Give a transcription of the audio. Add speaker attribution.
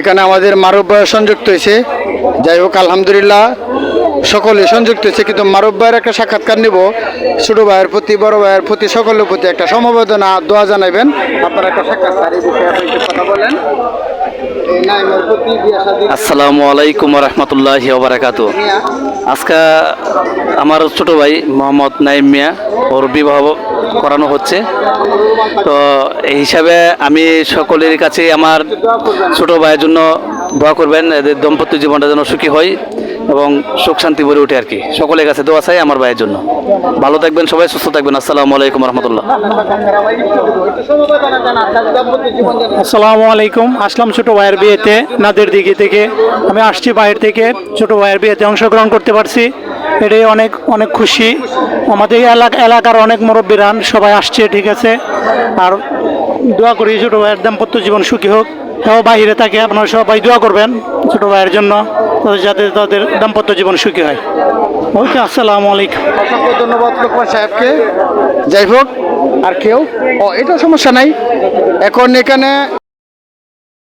Speaker 1: এখানে আমাদের মারব ভাই সংযুক্ত হয়েছে। যাই হোক, আলহামদুলিল্লাহ, সকলে সংযুক্ত হয়েছে, কিন্তু মারব ভাইয়ের একটা সাক্ষাৎকার নিব। ছোট ভাইয়ের প্রতি, বড় ভাইয়ের প্রতি, সকলের প্রতি একটা সমবেদনা, দোয়া জানাবেন আপনারা একটা সাক্ষাৎকার কথা বলেন এই নাইমের প্রতি বিয়া শাদী
Speaker 2: আসসালামু আলাইকুম রহমতুল্লাহ ওবরাকাত
Speaker 1: নিয়া
Speaker 2: আজকে আমার ছোট ভাই মোহাম্মদ নাইম মিয়া, ওর বিবাহ করানো হচ্ছে। তো এই হিসাবে আমি সকলের কাছে আমার ছোট ভাইয়ের জন্য দোয়া করবেন, এদের দম্পত্য জীবনটা যেন সুখী হয়। এবং সুখ শান্তি ভরে উঠে আর কি। সকলের কাছে দোয়া চাই আমার ভাইয়ের জন্য। ভালো থাকবেন সবাই, সুস্থ থাকবেন। আসসালামু আলাইকুম রহমতুল্লাহ।
Speaker 3: আসসালামু আলাইকুম। আসলাম ছোট ভাইয়ের বিয়েতে, নাদের দিকে থেকে। আমি আসছি বাইরে থেকে। ছোট ভাইয়ের বিয়েতে অংশগ্রহণ করতে পারছি। এটাই অনেক অনেক খুশি। আমাদের এলাকা, এলাকার অনেক মুরব্বীরান সবাই আসছে, ঠিক আছে। আর দোয়া করি ছোটো ভাইয়ের দাম্পত্য জীবন সুখী হোক। তাও বাইরে থাকে, আপনারা সবাই দোয়া করবেন ছোটো ভাইয়ের জন্য যাতে তাদের দাম্পত্য জীবন সুখী হয়। ওকে, আসসালামু আলাইকুম।
Speaker 1: অসংখ্য ধন্যবাদ লোকমান সাহেবকে। যাই হোক, আর কেউ? ও এটা সমস্যা নাই। এখন এখানে